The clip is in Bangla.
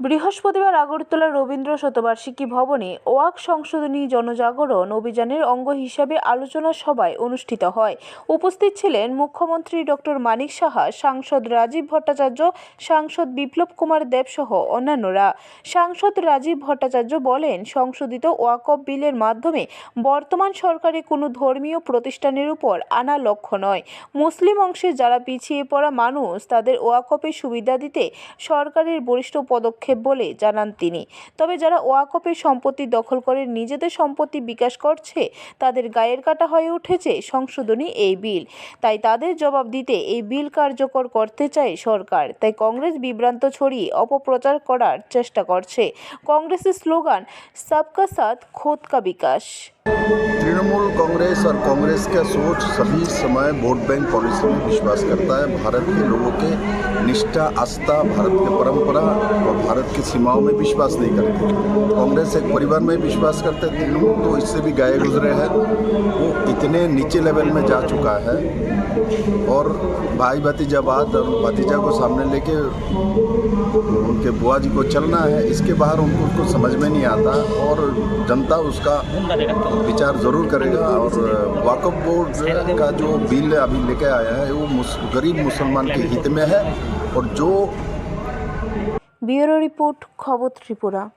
বৃহস্পতিবার আগরতলা রবীন্দ্র শতবার্ষিকী ভবনে ওয়াক সংশোধনী জনজাগরণ অভিযানের অঙ্গ হিসাবে আলোচনা সভায় অনুষ্ঠিত হয়। উপস্থিত ছিলেন মুখ্যমন্ত্রী ডক্টর মানিক সাহা, সাংসদ রাজীব ভট্টাচার্য, সাংসদ বিপ্লব কুমার দেব সহ অন্যান্যরা। সাংসদ রাজীব ভট্টাচার্য বলেন, সংশোধিত ওয়াকফ বিলের মাধ্যমে বর্তমান সরকারে কোনো ধর্মীয় প্রতিষ্ঠানের উপর আনা লক্ষ্য নয়। মুসলিম অংশে যারা পিছিয়ে পড়া মানুষ, তাদের ওয়াকফের সুবিধা দিতে সরকারের বরিষ্ঠ পদক্ষেপ বলে জানান তিনি। তবে যারা ওয়াকফের সম্পত্তি দখল করে নিজেদের সম্পত্তি বিকাশ করছে, তাদের গায়ের কাটা হয়ে উঠেছে সংশোধনী এই বিল। তাই তাদের জবাব দিতে এই বিল কার্যকর করতে চায় সরকার। তাই কংগ্রেস বিভ্রান্ত ছড়িয়ে অপপ্রচার করার চেষ্টা করছে। কংগ্রেসের স্লোগান, সবকা সাথ খোদ কা বিকাশ। तृणमूल कांग्रेस और कांग्रेस का सोच सभी समय वोट बैंक पॉलिसी में विश्वास करता है। भारत के लोगों के निष्ठा, आस्था, भारत की परंपरा और भारत की सीमाओं में विश्वास नहीं करते। कांग्रेस एक परिवार में विश्वास करते हैं। तृणमूल तो इससे भी गए गुजरे हैं। वो इतने नीचे लेवल में जा चुका है। और भाई भतीजाबाद और भतीजा को सामने लेके उनके बुआ जी को चलना है। इसके बाहर उनको समझ में नहीं आता और जनता उसका विचार ज़रूर करेगा और वाकफ बोर्ड का जो बिल अभी लेके आया है, वो गरीब मुसलमान के हित में है और जो ब्यूरो रिपोर्ट, खबर त्रिपुरा।